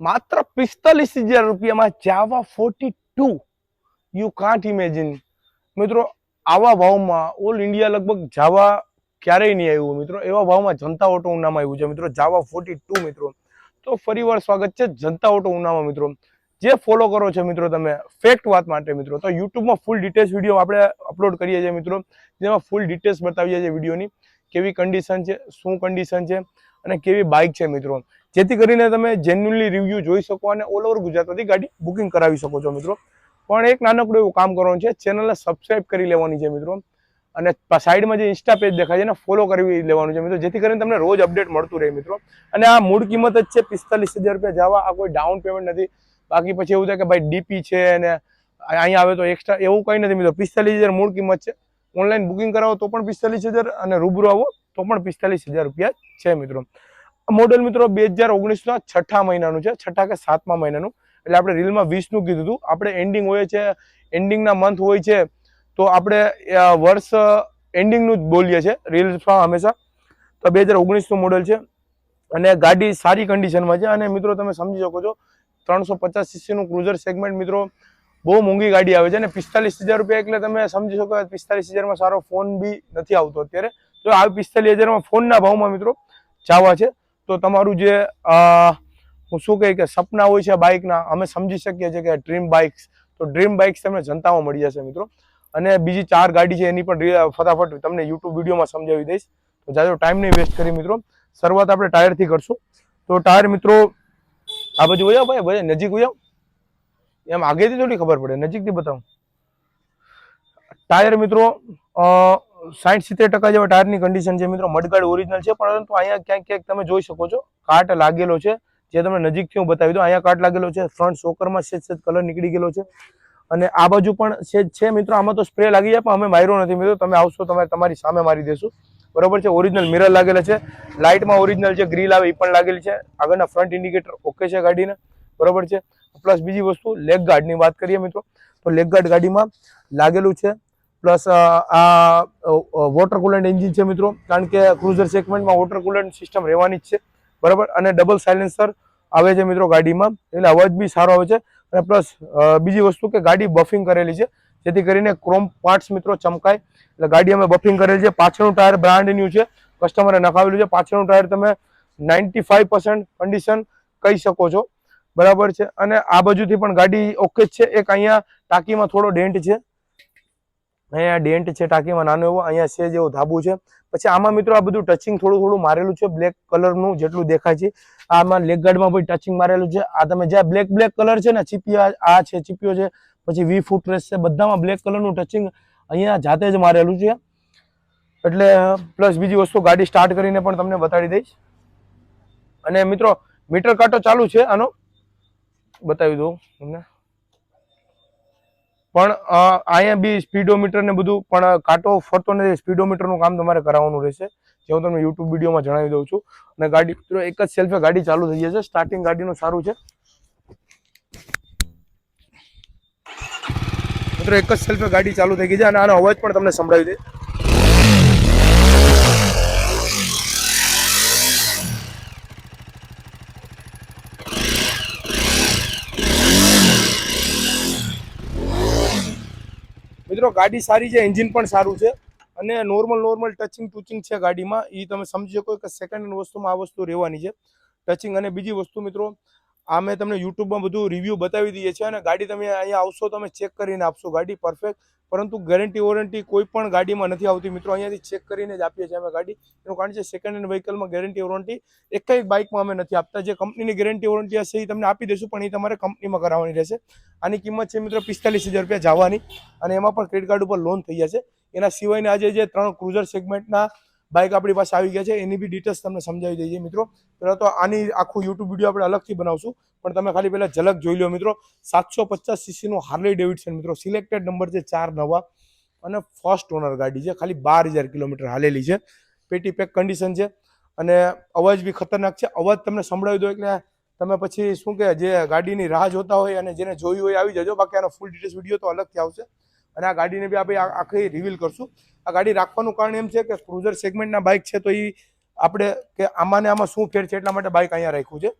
માત્ર પિસ્તાલીસ હજાર રૂપિયામાં Jawa forty two you can't imagine મિત્રો, આવા ભાવમાં ઓલ ઇન્ડિયા લગભગ જાવા ક્યારેય નહીં આવ્યું મિત્રો. એવા ભાવમાં જનતા ઓટો ઉનામાં આવ્યું છે મિત્રો. જાવા ફોર્ટી ટુ મિત્રો. તો ફરીવાર સ્વાગત છે જનતા ઓટો ઉનામાં મિત્રો. જે ફોલો કરો છો મિત્રો તમે ફેક્ટ વાત માટે મિત્રો. તો યુટ્યુબમાં ફૂલ ડિટેલ્સ વીડિયો આપણે અપલોડ કરીએ છીએ મિત્રો. જેમાં ફૂલ ડિટેલ્સ બતાવીએ છીએ વિડીયોની કેવી કન્ડિશન છે, શું કન્ડિશન છે અને કેવી બાઇક છે મિત્રો. જેથી કરીને તમે જેન્યુનલી રિવ્યૂ જોઈ શકો અને ઓલ ઓવર ગુજરાતમાંથી ગાડી બુકિંગ કરાવી શકો છો મિત્રો. પણ એક નાનકડું એવું કામ કરવાનું છે ચેનલને સબસ્ક્રાઇબ કરી લેવાની છે મિત્રો. અને સાઈડમાં જે ઇન્સ્ટા પેજ દેખાય છે એને ફોલો કરી લેવાનું છે મિત્રો. જેથી કરીને તમને રોજ અપડેટ મળતું રહે મિત્રો. અને આ મૂળ કિંમત જ છે પિસ્તાલીસ હજાર રૂપિયા. જવા આ કોઈ ડાઉન પેમેન્ટ નથી. બાકી પછી એવું થાય કે ભાઈ ડીપી છે અને અહીંયા આવે તો એક્સ્ટ્રા એવું કંઈ નથી મિત્રો. પિસ્તાલીસ હજાર મૂળ કિંમત છે. ઓનલાઈન બુકિંગ કરાવો તો પણ પિસ્તાલીસ હજાર અને રૂબરૂ આવો. તો પણ પિસ્તાલીસ હજાર રૂપિયા છે મિત્રો. મોડેલ મિત્રો બે હજાર ઓગણીસના છઠ્ઠા મહિનાનું છે. છઠ્ઠા કે સાતમા મહિનાનું. એટલે આપણે રીલમાં વીસનું કીધું હતું. આપણે એન્ડિંગ હોય છે એન્ડિંગના મંથ હોય છે, તો આપણે વર્ષ એન્ડિંગનું જ બોલીએ છીએ. રીલ્સમાં હંમેશા. તો બે હજાર ઓગણીસનું મોડેલ છે. અને ગાડી સારી કન્ડિશનમાં છે. અને મિત્રો તમે સમજી શકો છો, ત્રણસો પચાસ સીસીનું ક્રુઝર સેગમેન્ટ મિત્રો બહુ મોંઘી ગાડી આવે છે. અને પિસ્તાલીસ હજાર રૂપિયા એટલે તમે સમજી શકો પિસ્તાલીસ હજારમાં સારો ફોન બી નથી આવતો અત્યારે. તો આ પિસ્તાલીસ હજારમાં ફોનના ભાવમાં મિત્રો ચાવા છે. તો તમારું જે હું શું કહે કે સપના હોય છે બાઇકના, અમે સમજી શકીએ છીએ કે ડ્રીમ બાઇક્સ તો ડ્રીમ બાઇક્સ તમને જનતામાં મળી જશે મિત્રો. અને બીજી ચાર ગાડી છે એની પણ ફટાફટ તમને યુટ્યુબ વિડીયોમાં સમજાવી દઈશ. તો જાજો ટાઈમ નહીં વેસ્ટ કરી મિત્રો. શરૂઆત આપણે ટાયરથી કરશું. તો ટાયર મિત્રો, આ બાજુ વયા ભાઈ ભાઈ, નજીક વયા એમ આગેથી થોડી ખબર પડે. નજીકથી બતાવું. ટાયર મિત્રો સાઠ સિત્તેર ટકા જેવા ટાયરની કન્ડિશન છે મિત્રો. મડગાડ ઓરિજિનલ છે, પરંતુ અહીંયા ક્યાંક ક્યાંક તમે જોઈ શકો છો, કાટ લાગેલો છે. જે તમને નજીકથી હું બતાવી દઉં, અહીંયા કાટ લાગેલો છે ફ્રન્ટ સોકરમાં સેજ સેજ કલર નીકળી ગયેલો છે. અને આ બાજુ પણ સેજ છે મિત્રો, આમાં તો સ્પ્રે લાગી જાય, પણ અમે માર્યો નથી મિત્રો. તમે આવશો તમે તમારી સામે મારી દેશું. બરોબર છે ઓરિજિનલ મિરર લાગેલા છે. લાઇટમાં ઓરિજિનલ જે ગ્રીલ આવે, એ પણ લાગેલી છે. આગળના ફ્રન્ટ ઇન્ડિકેટર ઓકે છે ગાડીને. બરોબર છે. પ્લસ બીજી વસ્તુ લેગ ગાર્ડની વાત કરીએ મિત્રો, તો લેગ ગાર્ડ ગાડીમાં લાગેલું છે પ્લસ આ વોટર કુલન્ટ એન્જિન છે મિત્રો. કારણ કે ક્રુઝર સેગમેન્ટમાં વોટર કુલન્ટ સિસ્ટમ રહેવાની જ છે. બરાબર? અને ડબલ સાયલેન્સર આવે છે મિત્રો ગાડીમાં. એટલે અવાજ બી સારો આવે છે. અને પ્લસ બીજી વસ્તુ કે ગાડી બફિંગ કરેલી છે. જેથી કરીને ક્રોમ પાર્ટ્સ મિત્રો ચમકાય. એટલે ગાડી અમે બફિંગ કરેલી છે. પાછળનું ટાયર બ્રાન્ડ ન્યુ છે. કસ્ટમરે નખાવેલું છે. પાછળનું ટાયર તમે નાઇન્ટી ફાઈવ પર્સન્ટ કન્ડિશન કહી શકો છો. બરાબર છે? અને આ બાજુથી પણ ગાડી ઓકે જ છે. એક અહીંયા ટાંકીમાં થોડો ડેન્ટ છે. અહીંયા ડેન્ટ છે, ટાંકીમાં નાનો એવો, અહીંયા છે જેવો ધાબુ છે. પછી આમાં મિત્રો આ બધું ટચિંગ થોડું થોડું મારેલું છે બ્લેક કલરનું જેટલું દેખાય છે. આમાં લેગ ગાર્ડમાં પણ ટચિંગ મારેલું છે. આ તમે જ્યાં બ્લેક બ્લેક કલર છે ને, ચીપિયા આ છે, ચીપિયો છે, પછી વી ફૂટરેસ છે, બધામાં બ્લેક કલરનું ટચિંગ અહીંયા જાતે જ મારેલું છે. એટલે પ્લસ બીજી વસ્તુ ગાડી સ્ટાર્ટ કરીને પણ તમને બતાડી દઈશ. અને મિત્રો મીટર કાંટો ચાલુ છે, આનો. બતાવી દઉં તમને. પણ અહીંયા બી સ્પીડોમીટર ને બધું, પણ કાંટો ફરતો નથી. સ્પીડોમીટરનું કામ તમારે કરાવવાનું રહેશે. જે હું તમને યુટ્યુબ વિડીયોમાં જણાવી દઉં છું. અને ગાડી, મિત્રો, એક જ સેલ્ફે ગાડી ચાલુ થઈ જશે સ્ટાર્ટિંગ ગાડીનું સારું છે. મિત્રો, એક જ સેલ્ફે ગાડી ચાલુ થઈ ગઈ છે. અને આનો અવાજ પણ તમને સંભળાવી દે. મિત્રો, ગાડી સારી છે એન્જિન પણ સારું છે અને નોર્મલ નોર્મલ ટચિંગ ટુચિંગ છે ગાડીમાં. એ તમે સમજી શકો કે સેકન્ડ હેન્ડ વસ્તુમાં આ વસ્તુ રહેવાની છે. ટચિંગ અને બીજી વસ્તુ મિત્રો આ મેં તમને યુટ્યુબમાં બધું રિવ્યૂ બતાવી દઈએ છીએ અને ગાડી તમે અહીંયા આવશો, તમે ચેક કરીને આપશો. ગાડી પરફેક્ટ પરંતુ ગેરંટી વોરંટી કોઈ પણ ગાડીમાં નથી આવતી. મિત્રો, અહીંયાથી ચેક કરીને જ આપીએ છીએ અમે ગાડી. એનું કારણ છે સેકન્ડ હેન્ડ વ્હીકલમાં ગેરંટી વોરંટી એક જ બાઇકમાં અમે નથી આપતા. જે કંપનીની ગેરંટી વોરંટી હશે એ તમને આપી દઈશું, પણ એ તમારે કંપનીમાં કરાવવાની રહેશે. આની કિંમત છે મિત્રો પિસ્તાલીસ હજાર રૂપિયા જવાની. અને એમાં પણ ક્રેડિટ કાર્ડ ઉપર લોન થઈ જશે. એના સિવાયના આજે જે ત્રણ ક્રુઝર સેગમેન્ટના બાઇક આપણી પાસે આવી ગયા છે, એની બી ડિટેલ્સ તમને સમજાવી દઈએ મિત્રો. પહેલાં તો આની આખું યુટ્યુબ વીડિયો આપણે અલગથી બનાવશું, પણ તમે ખાલી પહેલાં ઝલક જોઈ લો મિત્રો. સાતસો પચાસ સીસીનું હાર્લી ડેવિડસન મિત્રો. સિલેક્ટેડ નંબર છે ચાર નવા અને ફર્સ્ટ ઓનર ગાડી છે. ખાલી બાર હજાર કિલોમીટર હાલેલી છે. પેટી પેક કન્ડિશન છે અને અવાજ બી ખતરનાક છે. અવાજ તમને સંભળાવી દો એટલે તમે પછી શું કે, જે ગાડીની રાહ જોતા હોય અને જેને જોયું હોય આવી જજો. બાકી આનો ફૂલ ડિટેલ્સ વીડિયો તો અલગથી આવશે. અને આ ગાડીને બી આપણે આખી રિવીલ કરશું. આ ગાડી રાખવાનું કારણ એમ છે કે ક્રુઝર સેગમેન્ટના બાઇક છે તો એ આપણે કે આમાં ને આમાં શું ફેર છે એટલા માટે બાઇક અહીંયા રાખ્યું છે.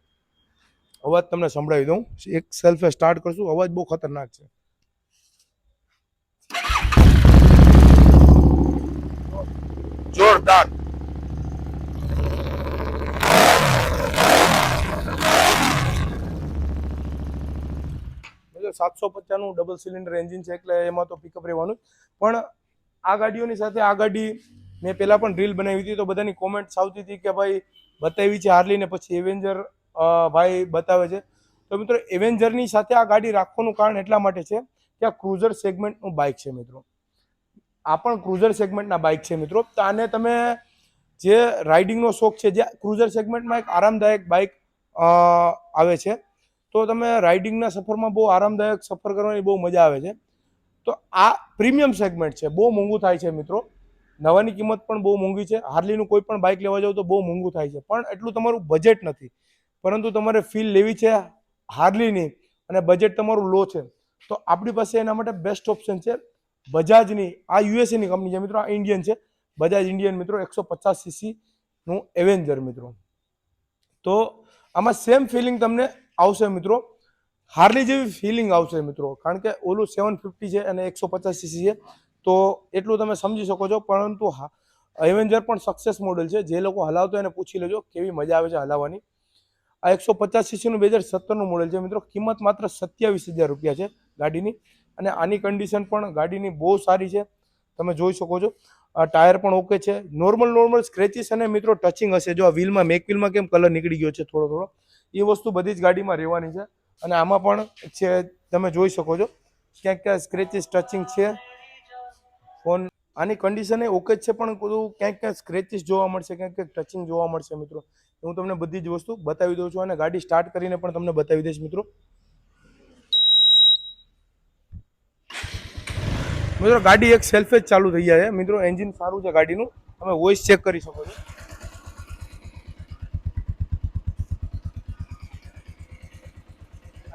અવાજ તમને સંભળાવી દઉં. એક સેલ્ફે સ્ટાર્ટ કરશું. અવાજ બહુ ખતરનાક છે. જોરદાર. સાતસો પચાસનું ડબલ સિલિન્ડર એન્જિન છે એટલે એમાં તો પિકઅપ રહેવાનું પણ આ ગાડીઓની સાથે આ ગાડી મેં પહેલાં પણ રીલ બનાવી હતી તો બધાની કોમેન્ટ આવતી હતી કે ભાઈ બતાવી છે હાર્લીને પછી એવેન્જર ભાઈ બતાવે છે. તો મિત્રો એવેન્જરની સાથે આ ગાડી રાખવાનું કારણ એટલા માટે છે કે આ ક્રુઝર સેગમેન્ટનું બાઇક છે મિત્રો. આ પણ ક્રુઝર સેગમેન્ટના બાઇક છે મિત્રો. તો આને તમે જે રાઇડિંગનો શોખ છે, જે ક્રુઝર સેગમેન્ટમાં એક આરામદાયક બાઇક આવે છે. તો તમે રાઇડિંગના સફરમાં બહુ આરામદાયક સફર કરવાની બહુ મજા આવે છે. તો આ પ્રીમિયમ સેગમેન્ટ છે, બહુ મોંઘું થાય છે મિત્રો. નવાની કિંમત પણ બહુ મોંઘી છે. હાર્લીનું કોઈ પણ બાઇક લેવા જાવ તો બહુ મોંઘું થાય છે. પણ એટલું તમારું બજેટ નથી. પરંતુ તમારે ફીલ લેવી છે હાર્લીની અને બજેટ તમારું લો છે. તો આપણી પાસે એના માટે બેસ્ટ ઓપ્શન છે બજાજની. આ યુએસએની કંપની છે મિત્રો, આ ઇન્ડિયન છે. બજાજ ઇન્ડિયન મિત્રો, એકસો પચાસ સીસીનું એવેન્જર મિત્રો. તો આમાં સેમ ફિલિંગ તમને આવશે મિત્રો. હાર્લી જેવી ફિલિંગ આવશે મિત્રો. કારણ કે ઓલું સેવન ફિફ્ટી છે અને એકસો પચાસ સીસી છે. તો એટલું તમે સમજી શકો છો. પરંતુ એવેન્જર પણ સક્સેસ મોડલ છે. જે લોકો હલાવતો એને પૂછી લેજો. કેવી મજા આવે છે હલાવવાની. આ એકસો પચાસ સીસીનું બે હજાર સત્તરનું મોડલ છે મિત્રો. કિંમત માત્ર સત્યાવીસ હજાર રૂપિયા છે ગાડીની. અને આની કન્ડિશન પણ ગાડીની બહુ સારી છે. તમે જોઈ શકો છો. ટાયર પણ ઓકે છે. નોર્મલ નોર્મલ સ્ક્રેચીસ અને મિત્રો ટચિંગ હશે. જો આ વ્હીલમાં મેક વ્હીલમાં કેમ કલર નીકળી ગયો છે થોડો થોડો. એ વસ્તુ બધી જ ગાડીમાં રહેવાની છે. અને આમાં પણ છે, તમે જોઈ શકો છો. ક્યાંક ક્યાં સ્ક્રેચીસ ટચિંગ છે. ફોન આની કન્ડિશન એ ઓકે જ છે, પણ ક્યાંક ક્યાંક સ્ક્રેચીસ જોવા મળશે, ક્યાંક ક્યાંક ટચિંગ જોવા મળશે મિત્રો. હું તમને બધી જ વસ્તુ બતાવી દઉં છું અને ગાડી સ્ટાર્ટ કરીને પણ તમને બતાવી દઈશ મિત્રો. મિત્રો, ગાડી એક સેલ્ફ જ ચાલુ થઈ જાય મિત્રો એન્જિન સારું છે ગાડીનું. તમે વોઇસ ચેક કરી શકો છો.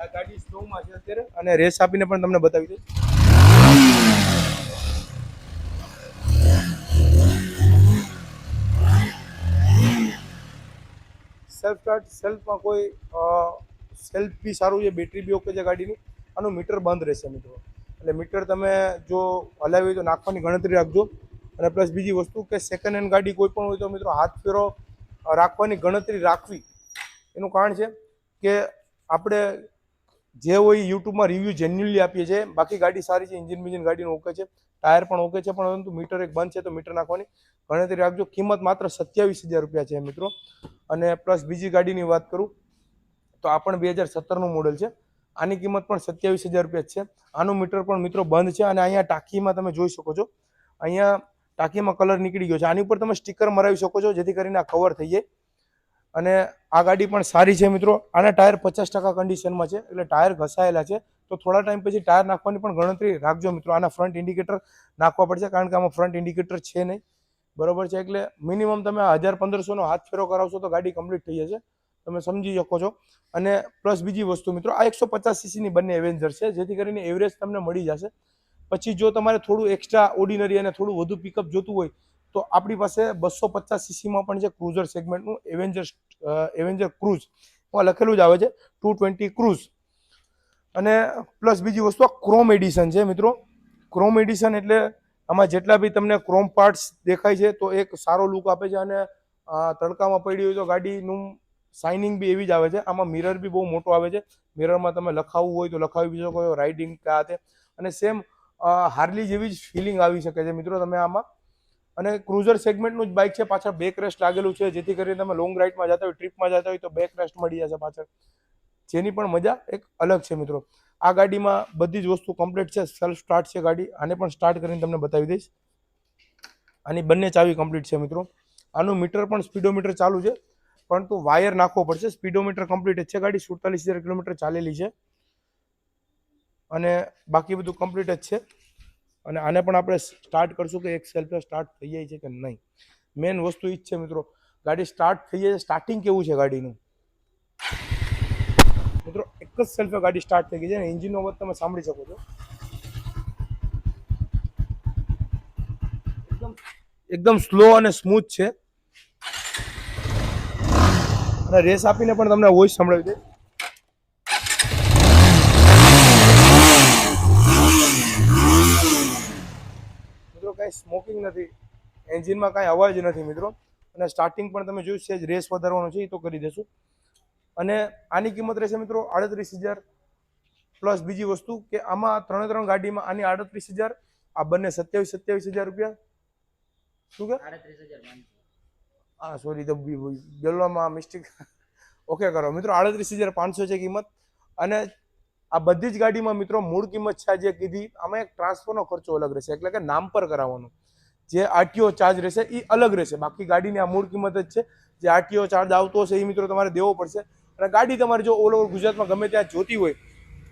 આ ગાડી સ્લોમાં છે અત્યારે અને રેસ આપીને પણ તમને બતાવી દઉં સેલ્ફ સ્ટાર્ટ સેલ્ફમાં કોઈ સેલ્ફ બી સારું છે બેટરી બી ઓકે છે ગાડીની. આનું મીટર બંધ રહેશે મિત્રો. એટલે મીટર તમે જો હલાવી તો નાખવાની ગણતરી રાખજો. અને પ્લસ બીજી વસ્તુ કે સેકન્ડ હેન્ડ ગાડી કોઈ પણ હોય તો મિત્રો હાથ ફેરો રાખવાની ગણતરી રાખવી. એનું કારણ છે કે આપણે જે હોય યુટ્યુબમાં રિવ્યૂ જેન્યુનલી આપીએ છીએ. બાકી ગાડી સારી છે ઇન્જિન બિન્જિન ગાડીનું ઓકે છે. ટાયર પણ ઓકે છે પરંતુ મીટર એક બંધ છે, તો મીટર નાખવાની. ગણતરી રાખજો, કિંમત માત્ર સત્યાવીસ હજાર રૂપિયા છે મિત્રો. અને પ્લસ બીજી ગાડીની વાત કરું, તો આ પણ બે હજાર સત્તરનું મોડેલ છે. આની કિંમત પણ સત્યાવીસ હજાર રૂપિયા છે. આનું મીટર પણ મિત્રો બંધ છે અને અહીંયા ટાંકીમાં તમે જોઈ શકો છો. અહીંયા ટાંકીમાં કલર નીકળી ગયો છે. આની ઉપર તમે સ્ટીકર મરાવી શકો છો, જેથી કરીને આ કવર થઈ જાય. અને આ ગાડી પણ સારી છે મિત્રો. આના ટાયર પચાસ ટકા કન્ડિશનમાં છે. એટલે ટાયર ઘસાયેલા છે. તો થોડા ટાઈમ પછી ટાયર નાખવાની પણ ગણતરી રાખજો મિત્રો. આના ફ્રન્ટ ઇન્ડિકેટર નાખવા પડશે કારણ કે આમાં ફ્રન્ટ ઇન્ડિકેટર છે નહીં. બરોબર છે? એટલે મિનિમમ તમે હજાર પંદરસોનો હાથ ફેરો કરાવશો તો ગાડી કમ્પ્લીટ થઈ જશે. તમે સમજી શકો છો. અને પ્લસ બીજી વસ્તુ મિત્રો, આ એકસો પચાસ સીસીની બંને એવેન્જર છે. જેથી કરીને એવરેજ તમને મળી જશે. પછી જો તમારે થોડું એક્સ્ટ્રા ઓર્ડિનરી અને થોડું વધુ પિકઅપ જોતું હોય તો આપણી પાસે બસો પચાસ સીસીમાં પણ છે ક્રુઝર સેગમેન્ટનું એવેન્જર એવેન્જર ક્રુઝ એમાં લખેલું જ આવે છે, ટુ ટ્વેન્ટી ક્રુઝ અને પ્લસ બીજી વસ્તુ, આ ક્રોમ એડિશન છે મિત્રો. ક્રોમ એડિશન એટલે આમાં જેટલા બી તમને ક્રોમ પાર્ટ્સ દેખાય છે, તો એક સારો લુક આપે છે અને તડકામાં પડી હોય તો ગાડીનું સાઇનિંગ બી એવી જ આવે છે. આમાં મિરર બી બહુ મોટો આવે છે. મિરરમાં તમે લખાવવું હોય તો લખાવી બી શકો રાઇડિંગ કે આ અને સેમ હાર્લી જેવી જ ફિલિંગ આવી શકે છે મિત્રો તમે આમાં. અને ક્રુઝર સેગમેન્ટનું જ બાઇક છે, પાછળ બેક રેસ્ટ લાગેલું છે, જેથી કરીને તમે લોંગ રાઇડમાં જતા હોય ટ્રીપમાં જતા હોય, તો બેક રેસ્ટ મળી જશે પાછળ. જેની પણ મજા એક અલગ છે મિત્રો. આ ગાડીમાં બધી જ વસ્તુ કમ્પ્લીટ છે સેલ્ફ સ્ટાર્ટ છે ગાડી. આને પણ સ્ટાર્ટ કરીને તમને બતાવી દઈશ. આની બંને ચાવી કમ્પ્લીટ છે મિત્રો. આનું મીટર પણ સ્પીડોમીટર ચાલુ છે, પરંતુ વાયર નાખવો પડશે. સ્પીડોમીટર કમ્પ્લીટ છે ગાડી. સુડતાલીસ કિલોમીટર ચાલેલી છે. અને બાકી બધું કમ્પ્લીટ જ છે. અને આને પણ આપણે સ્ટાર્ટ કરશું કે એક સેલ્ફે સ્ટાર્ટ થઈ જાય છે કે નહીં. મેઇન વસ્તુ એ જ છે મિત્રો. ગાડી સ્ટાર્ટ થઈ જાય સ્ટાર્ટિંગ કેવું છે ગાડીનું? મિત્રો, એક જ સેલ્ફે ગાડી સ્ટાર્ટ થઈ ગઈ છે અને એન્જિનનો અવાજ તમે સાંભળી શકો છો. એકદમ એકદમ સ્લો અને સ્મૂથ છે. અને રેસ આપીને પણ તમને વોઇસ સંભળાવી દે. કાંઈ સ્મોકિંગ નથી. એન્જિનમાં કાંઈ અવાજ નથી મિત્રો. અને સ્ટાર્ટિંગ પણ તમે જોયું છે જ રેસ વધારવાનો છે એ તો કરી દેશું. અને આની કિંમત રહેશે મિત્રો આડત્રીસ હજાર પ્લસ બીજી વસ્તુ કે આમાં ત્રણે ત્રણ ગાડીમાં આની આડત્રીસ હજાર આ બંને સત્યાવીસ સત્યાવીસ હજાર રૂપિયા. શું કે? હા સોરી તો બોલવામાં મિસ્ટેક ઓકે કરો. મિત્રો આડત્રીસ હજાર પાંચસો છે કિંમત. અને આ બધી જ ગાડીમાં મિત્રો મૂળ કિંમત છે જે કીધી, આમાં એક ટ્રાન્સફરનો ખર્ચો અલગ રહેશે. એટલે કે નામ પર કરાવવાનો. જે આરટીઓ ચાર્જ રહેશે એ અલગ રહેશે. બાકી ગાડીની આ મૂળ કિંમત જ છે. જે આરટીઓ ચાર્જ આવતો હશે એ મિત્રો તમારે દેવો પડશે. અને ગાડી તમારે જો ઓલ ઓવર ગુજરાતમાં ગમે ત્યાં જોતી હોય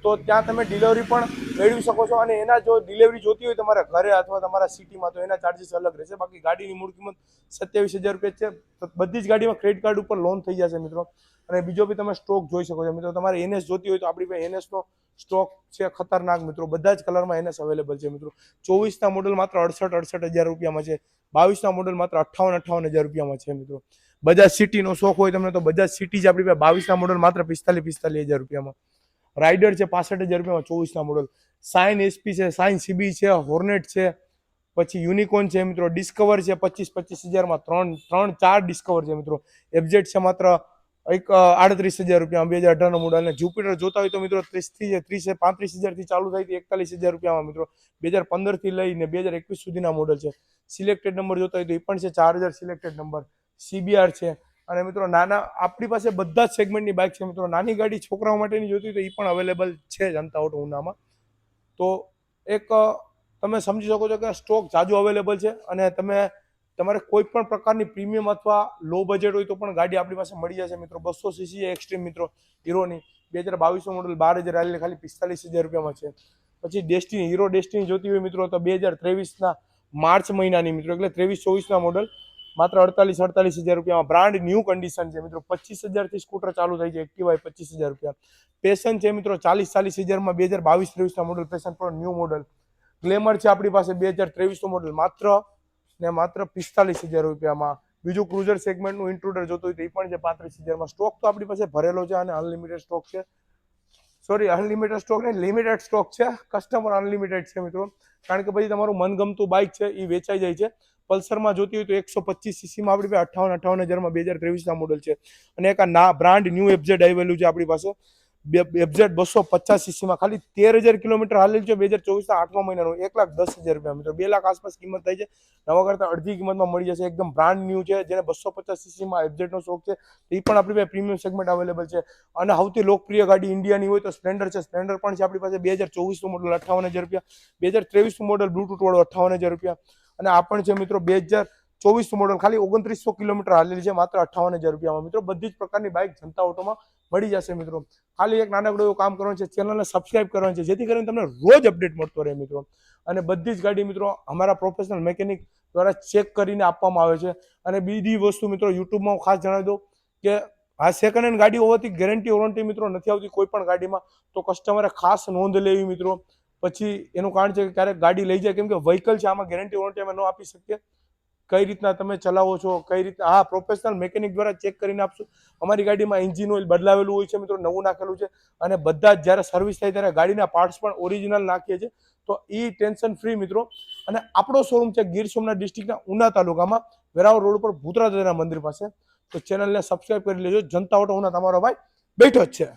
તો ત્યાં તમે ડિલિવરી પણ મેળવી શકો છો અને એના જો ડિલિવરી જોતી હોય તમારા ઘરે અથવા તમારા સિટીમાં તો એના ચાર્જિસ અલગ રહેશે. બાકી ગાડીની મૂળ કિંમત સત્યાવીસ હજાર રૂપિયા છે. તો બધી જ ગાડીમાં ક્રેડિટ કાર્ડ ઉપર લોન થઈ જશે મિત્રો. અને બીજો બી તમે સ્ટોક જોઈ શકો છો મિત્રો. તમારે એનએસ જોતી હોય તો આપણી પાસે એનએસનો સ્ટોક છે ખતરનાક મિત્રો. બધા જ કલરમાં એનએસ અવેલેબલ છે મિત્રો. ચોવીસના મોડલ માત્ર અડસઠ અડસઠ હજાર રૂપિયામાં છે. બાવીસના મોડલ માત્ર અઠ્ઠાવન અઠ્ઠાવન હજાર રૂપિયામાં છે મિત્રો. બજાજ સિટીનો શોખ હોય તમને તો બજાજ સિટી જ આપણી પાસે બાવીસના મોડલ માત્ર પિસ્તાલીસ પિસ્તાલીસ હજાર રૂપિયામાં. રાઇડર છે, પાસઠ હજાર રૂપિયામાં ચોવીસના મોડલ સાઇન એસપી છે સાઇન સીબી છે, હોર્નેટ છે, પછી યુનિકોર્ન છે મિત્રો, ડિસ્કવર છે, પચીસ પચીસ હજારમાં ત્રણ ત્રણ, ચાર ડિસ્કવર છે મિત્રો. એબજેટ છે માત્ર એક આડત્રીસ હજાર રૂપિયા, બે હજાર અઢારનો મોડલ અને જુપિટર જોતા હોય તો મિત્રો ત્રીસથી ત્રીસ પાંત્રીસ હજારથી ચાલુ થાય તો એકતાલીસ હજાર રૂપિયામાં મિત્રો. બે હજાર પંદરથી લઈને બે હજાર એકવીસ સુધીના મોડલ છે. સિલેક્ટેડ નંબર જોતા હોય તો એ પણ છે, ચાર હજાર સિલેક્ટેડ નંબર સીબીઆર છે અને મિત્રો, નાના, આપણી પાસે બધા જ સેગમેન્ટની બાઇક છે મિત્રો. નાની ગાડી છોકરાઓ માટેની જોતી તો એ પણ અવેલેબલ છે જનતા ઓટો ઉનામાં તો એક તમે સમજી શકો છો કે સ્ટોક જાજુ અવેલેબલ છે અને તમે, તમારે કોઈ પણ પ્રકારની પ્રીમિયમ અથવા લો બજેટ હોય તો પણ ગાડી આપણી પાસે મળી જશે મિત્રો. બસો સીસી એક્સ્ટ્રીમ મિત્રો, હીરોની. બે હજાર બાવીસો મોડલ બાર હજાર આવેલી ખાલી પિસ્તાલીસ હજાર રૂપિયામાં છે. પછી ડેસ્ટિની હીરો ડેસ્ટિની જોતી હોય મિત્રો તો બે હજાર ત્રેવીસના માર્ચ મહિનાની મિત્રો, એટલે ત્રેવીસ ચોવીસના મોડલ માત્ર અડતાલીસ અડતાલીસ હજાર રૂપિયામાં બ્રાન્ડ ન્યૂ કન્ડિશન છે મિત્રો. પચીસ હજારથી સ્કૂટર ચાલુ થાય છે એક્ટિવા પચીસ હજાર રૂપિયા. પેશન છે મિત્રો, ચાલીસ ચાલીસ હજારમાં બે હજાર બાવીસ ત્રેવીસના મોડલ પેશન પણ ન્યૂ મોડલ ગ્લેમર છે આપણી પાસે બે હજાર ત્રેવીસનું મોડલ માત્ર ને માત્ર પિસ્તાલીસ હજાર રૂપિયામાં. બીજું ક્રુઝર સેગમેન્ટનું ઇન્ટ્રુડર જોતું હોય તો એ પણ છે પાંત્રીસ હજારમાં. સ્ટોક તો આપણી પાસે ભરેલો છે અને અનલિમિટેડ સ્ટોક છે. સોરી અનલિમિટેડ સ્ટોક નહીં લિમિટેડ સ્ટોક છે. કસ્ટમર અનલિમિટેડ છે મિત્રો. કારણ કે પછી તમારું મનગમતું બાઇક છે એ વેચાઈ જાય છે. પલ્સરમાં જોતી હોય તો એકસો પચીસ સીસીમાં આપણી પાસે અઠાવન અઠાવન હજારમાં બે હજાર ત્રેવીસના મોડલ છે. અને એક આ ના બ્રાન્ડ ન્યૂ એફઝેડ આવેલું છે આપણી પાસે. એફઝેડ બસો પચાસ સીસીમાં, ખાલી તેર હજાર કિલોમીટર હાલેલ છે બે હજાર ચોવીસના આઠમા મહિનાનું. એક લાખ દસ હજાર રૂપિયા મિત્રો બે લાખ આસપાસ કિંમત થાય છે. નવા કરતાં અડધી કિંમતમાં મળી જશે. એકદમ બ્રાન્ડ ન્યૂ છે, જેને બસો પચાસ સીસીમાં એફઝેડનો શોખ છે. એ પણ આપણી પાસે પ્રીમિયમ સેગમેન્ટ અવેલેબલ છે. અને સૌથી લોકપ્રિય ગાડી ઇન્ડિયાની હોય તો સ્પ્લેન્ડર છે. સ્પ્લેન્ડર પણ છે આપણી પાસે બે હજાર ચોવીસનું મોડલ અઠાવન હજાર રૂપિયા. બે હજાર ત્રેવીસનું મોડલ બ્લૂટૂથ વાળું અઠ્ઠાવન હજાર રૂપિયા. અને આ પણ છે મિત્રો બે હજાર ચોવીસ મોડલ ખાલી ઓગણત્રીસો કિલોમીટર હાલેલી છે, માત્ર અઠાવન હજાર રૂપિયામાં. મિત્રો બધી જ પ્રકારની બાઇક જનતા ઓટોમાં મળી જશે મિત્રો. ખાલી એક નાનકડું કામ કરવાનું છે ચેનલને સબસ્ક્રાઇબ કરવાનું છે, જેથી કરીને તમને રોજ અપડેટ મળતો રહે મિત્રો. અને બધી જ ગાડી મિત્રો અમારા પ્રોફેશનલ મેકેનિક દ્વારા ચેક કરીને આપવામાં આવે છે. અને બીજી વસ્તુ મિત્રો યુટ્યુબમાં હું ખાસ જણાવી દઉં કે આ સેકન્ડ હેન્ડ ગાડી હોવાથી ગેરંટી વોરંટી મિત્રો નથી આવતી કોઈ પણ ગાડીમાં. તો કસ્ટમરે ખાસ નોંધ લેવી મિત્રો. પછી એનું કારણ છે કે ક્યારેક ગાડી લઈ જાય, કેમ કે વ્હીકલ છે, આમાં ગેરંટી વોરંટી અમે ન આપી શકીએ. કઈ રીતના તમે ચલાવો છો, કઈ રીતના, હા પ્રોફેશનલ મેકેનિક દ્વારા ચેક કરીને આપશું. અમારી ગાડીમાં એન્જિન ઓઇલ બદલાવેલું હોય છે, મિત્રો, નવું નાખેલું છે, અને બધા જ જ્યારે સર્વિસ થાય ત્યારે ગાડીના પાર્ટ્સ પણ ઓરિજિનલ નાખીએ છીએ. તો એ ટેન્શન ફ્રી મિત્રો. અને આપણો શોરૂમ છે ગીર સોમનાથ ડિસ્ટ્રિક્ટના ઉના તાલુકામાં વેરાવળ રોડ ઉપર ભૂતરા મંદિર પાસે. તો ચેનલને સબસ્ક્રાઈબ કરી લેજો. જનતા ઓટો ઉના તમારો ભાઈ બેઠો જ છે.